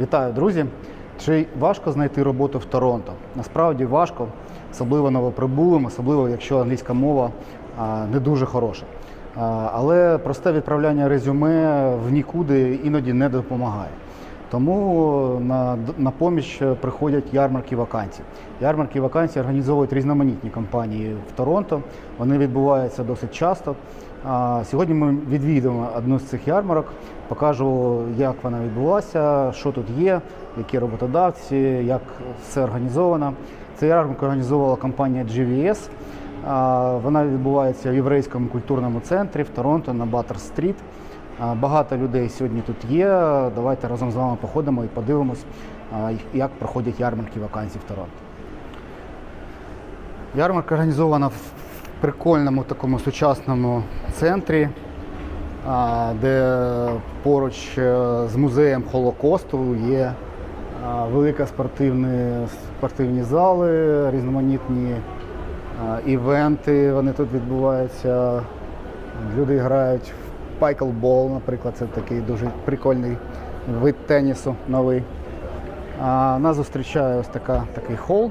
Вітаю, друзі! Чи важко знайти роботу в Торонто? Насправді важко, особливо новоприбулим, особливо якщо англійська мова не дуже хороша. Але просте відправляння резюме в нікуди іноді не допомагає. Тому на, на поміч приходять ярмарки вакансій. Ярмарки вакансій організовують різноманітні компанії в Торонто. Вони відбуваються досить часто. А, Сьогодні ми відвідуємо одну з цих ярмарок, покажу, як вона відбулася, що тут є, які роботодавці, як все організовано. Цю ярмарку організовувала компанія GVS. Вона відбувається в єврейському культурному центрі в Торонто на Баттер-стріт. Багато людей сьогодні тут є. Давайте разом з вами походимо і подивимось, як проходять ярмарки вакансій в Торонто. Ярмарка організована в прикольному такому сучасному центрі, де поруч е, з музеєм Холокосту є велика спортивні, спортивні зали, різноманітні івенти. Вони тут відбуваються. Люди грають в пайклбол, наприклад, це такий дуже прикольний вид тенісу новий. А, нас зустрічає ось така, такий хол,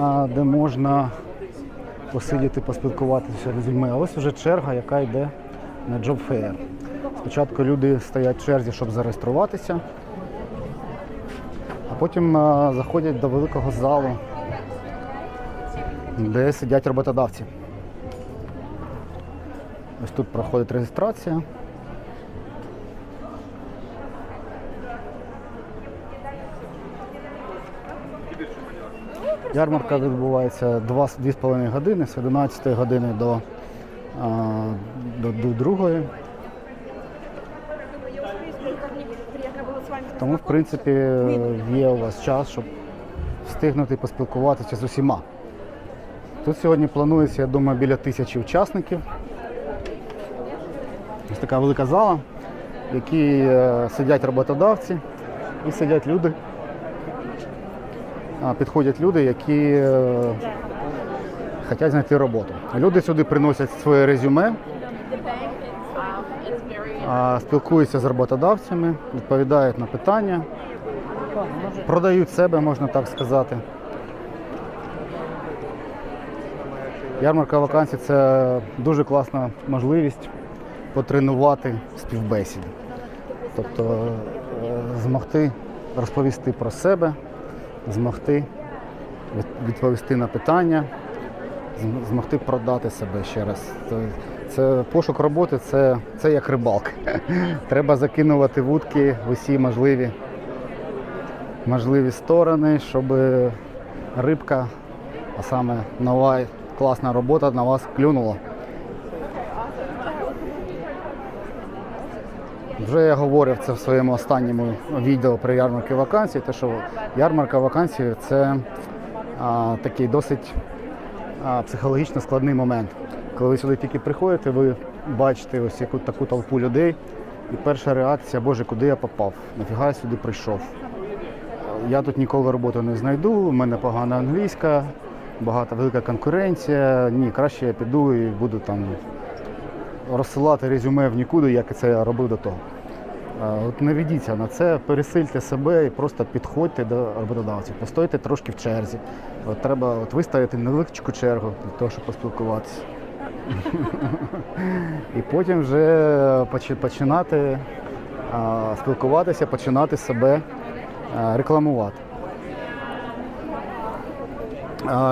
а, де можна посидіти, поспілкуватися з людьми. А ось вже черга, яка йде на Job Fair. Спочатку люди стоять в черзі, щоб зареєструватися, а потім а, заходять до великого залу, де сидять роботодавці. Ось тут проходить реєстрація. Ярмарка відбувається 2-2,5 години з 11 години до, до, до 2. Приятно было с вами Тому, в принципі, є у вас час, щоб встигнути поспілкуватися з усіма. Тут сьогодні планується, я думаю, біля тисячі учасників. Ось така велика зала, в якій е, сидять роботодавці і сидять люди. Підходять люди, які е, хочуть знайти роботу. Люди сюди приносять своє резюме, спілкуються з роботодавцями, відповідають на питання, продають себе, можна так сказати. Ярмарка вакансій це дуже класна можливість потренувати співбесіди. Тобто е, змогти розповісти про себе, змогти відповісти на питання, змогти продати себе ще раз. Це пошук роботи це, це як рибалка. Треба закинувати вудки в усі можливі, можливі сторони, щоб рибка, а саме нова класна робота на вас клюнула. Вже я говорив це в своєму останньому відео про ярмарки вакансій, те, що ярмарка вакансій це а, такий досить а, психологічно складний момент. Коли ви сюди тільки приходите, ви бачите ось яку таку толпу людей, і перша реакція, Боже, куди я попав? Нафіга я сюди прийшов? Я тут ніколи роботу не знайду, у мене погана англійська, багата велика конкуренція. Ні, краще я піду і буду там розсилати резюме в нікуди, як це я робив до того. Е, От не ведіться на це, пересильте себе і просто підходьте до роботодавців, постойте трошки в черзі. От треба от виставити невеличку чергу для того, щоб поспілкуватися. І потім вже починати спілкуватися, починати себе а, рекламувати.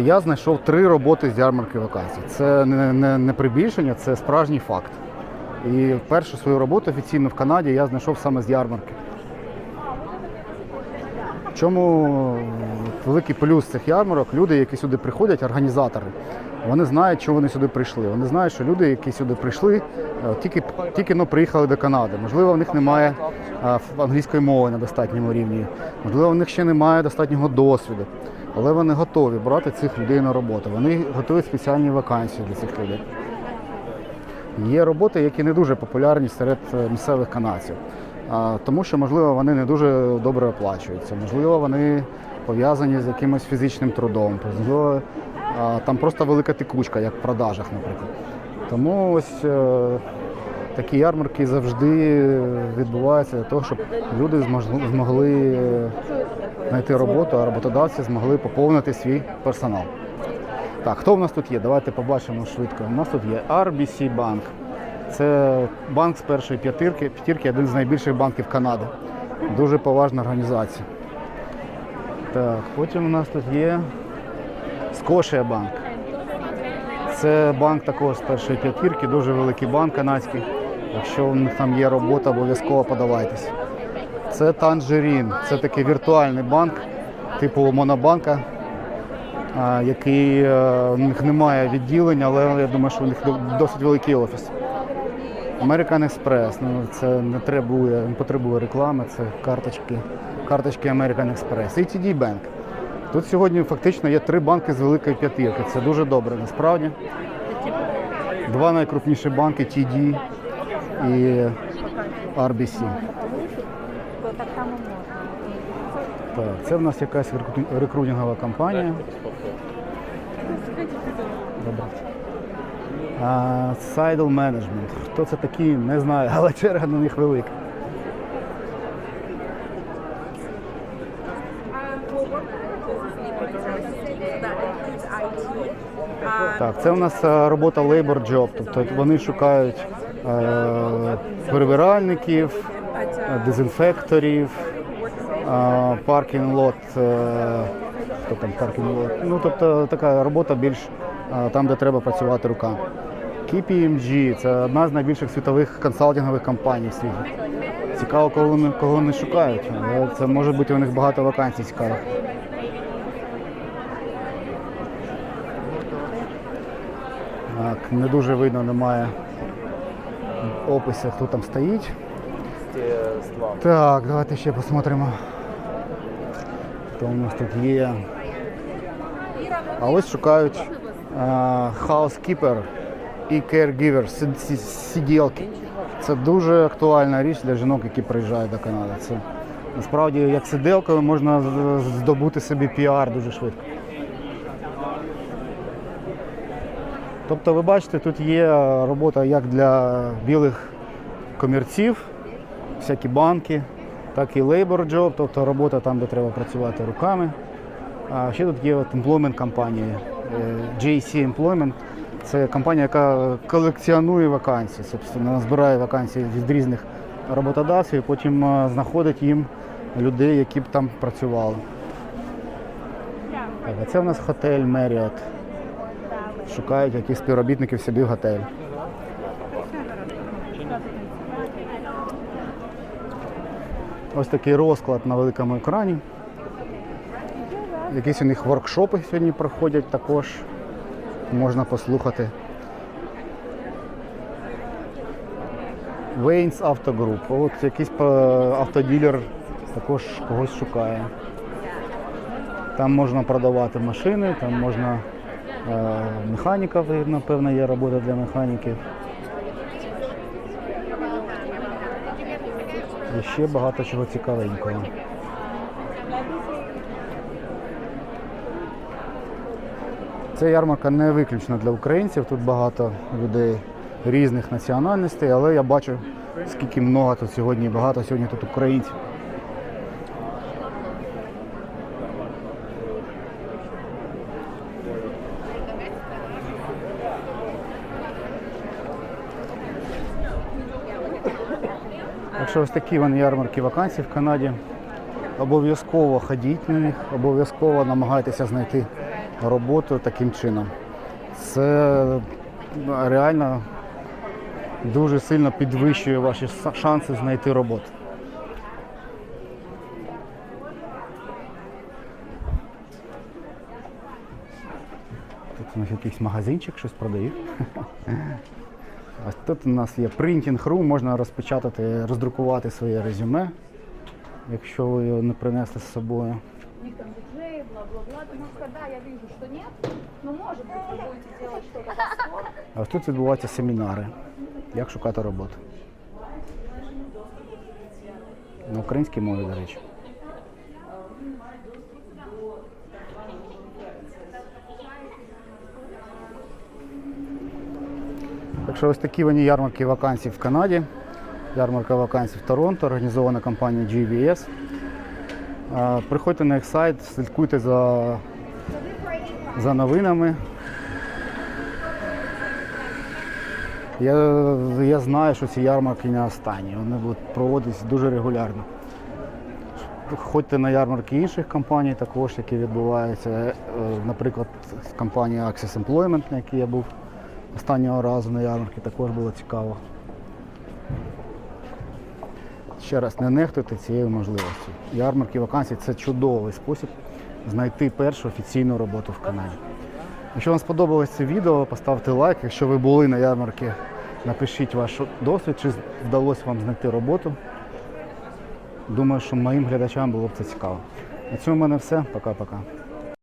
Я знайшов три роботи з ярмарки вакансій. Це не, не, не прибільшення, це справжній факт. І першу свою роботу офіційно в Канаді я знайшов саме з ярмарки. Чому великий плюс цих ярмарок? Люди, які сюди приходять, організатори, вони знають, чого вони сюди прийшли. Вони знають, що люди, які сюди прийшли, е, тільки, тільки но приїхали до Канади. Можливо, в них немає е, англійської мови на достатньому рівні, можливо, в них ще немає достатнього досвіду. Але вони готові брати цих людей на роботу. Вони готують спеціальні вакансії для цих людей. Є роботи, які не дуже популярні серед е, місцевих канадців, тому що, можливо, вони не дуже добре оплачуються, можливо, вони пов'язані з якимось фізичним трудом, можливо, там просто велика текучка, як в продажах, наприклад. Тому ось е, такі ярмарки завжди відбуваються для того, щоб люди змогли, е, знайти роботу, а роботодавці змогли поповнити свій персонал. Так, хто в нас тут є? Давайте побачимо швидко. У нас тут є RBC Bank. Це банк з першої п'ятірки, п'ятірки, один з найбільших банків Канади. Дуже поважна організація. Так, потім у нас тут є Scotia Bank. Це банк також з першої п'ятірки, дуже великий банк канадський. Якщо у них там є робота, обов'язково подавайтесь. Це Tangerine, це такий віртуальний банк, типу Монобанка, який е, у них немає відділення, але я думаю, що у них досить великий офіс. American Express, ну це не требує, не потребує реклами, це карточки, карточки American Express. І TD Bank. Тут сьогодні фактично є три банки з великої п'ятірки. Це дуже добре насправді. Два найкрупніші банки TD і RBC. Так, само можна. Так, це в нас якась рекру- рекрутингова компанія. Добре. Sidle Management. Хто це такі, не знаю, але черга на них велика. Так, це у нас е, робота Labor Job, тобто вони шукають е, дезінфекторів, паркінг лот, е, хто там паркінг лот. Ну, тобто така робота більш е, там, де треба працювати руками. KPMG – це одна з найбільших світових консалтингових компаній в світі. Цікаво, кого вони, кого вони шукають. Але це може бути у них багато вакансій цікавих. Так, не дуже видно, немає опису, хто там стоїть. Так, давайте ще посмотримо. Хто у нас тут є. А ось шукають е, housekeeper і caregiver, сиділки. Це дуже актуальна річ для жінок, які приїжджають до Канади. Це насправді як сиделкою можна здобути собі піар дуже швидко. Тобто, ви бачите, тут є робота як для білих комірців, всякі банки, так і labor job, тобто робота там, де треба працювати руками. А ще тут є от employment компанії, е, JC Employment. Це компанія, яка колекціонує вакансії, собственно, збирає вакансії від різних роботодавців і потім е, знаходить їм людей, які б там працювали. Так, а це в нас готель Marriott. Шукають якихось співробітників собі в готель. Ось такий розклад на великому екрані. Якісь у них воркшопи сьогодні проходять також. Можна послухати. Вейнс Автогруп. От якийсь е, автоділер також когось шукає. Там можна продавати машини, там можна е, механіка, напевно, є робота для механіків. І ще багато чого цікавенького. Ця ярмарка не виключно для українців. Тут багато людей різних національностей, але я бачу, скільки много тут сьогодні, багато сьогодні тут українців. Так що ось такі вони ярмарки вакансій в Канаді. Обов'язково ходіть на них, обов'язково намагайтеся знайти роботу таким чином. Це ну, реально дуже сильно підвищує ваші шанси знайти роботу. Тут у нас якийсь магазинчик, щось продають. Ось тут у нас є Printing Room, можна розпечатати, роздрукувати своє резюме, якщо ви його не принесли з собою. У них там диджей, бла-бла-бла. Ты можешь сказать, да, я вижу, что нет. Но может быть вы будете делать что-то по А ось тут відбуваються семінари, як шукати роботу. На українській мові, до речі. Що ось такі вони ярмарки вакансій в Канаді. Ярмарка вакансій в Торонто, організована компанією GVS. Приходьте на їх сайт, слідкуйте за, за новинами. Я, я знаю, що ці ярмарки не останні. Вони будуть проводитися дуже регулярно. Ходьте на ярмарки інших компаній, також, які відбуваються. Е, Наприклад, компанія Access Employment, на якій я був останнього разу на ярмарці, також було цікаво. Ще раз, не нехтуйте цією можливістю. Ярмарки вакансій це чудовий спосіб знайти першу офіційну роботу в Канаді. Якщо вам сподобалось це відео, поставте лайк. Якщо ви були на ярмарці, напишіть ваш досвід, чи вдалося вам знайти роботу. Думаю, що моїм глядачам було б це цікаво. На цьому в мене все. Пока-пока.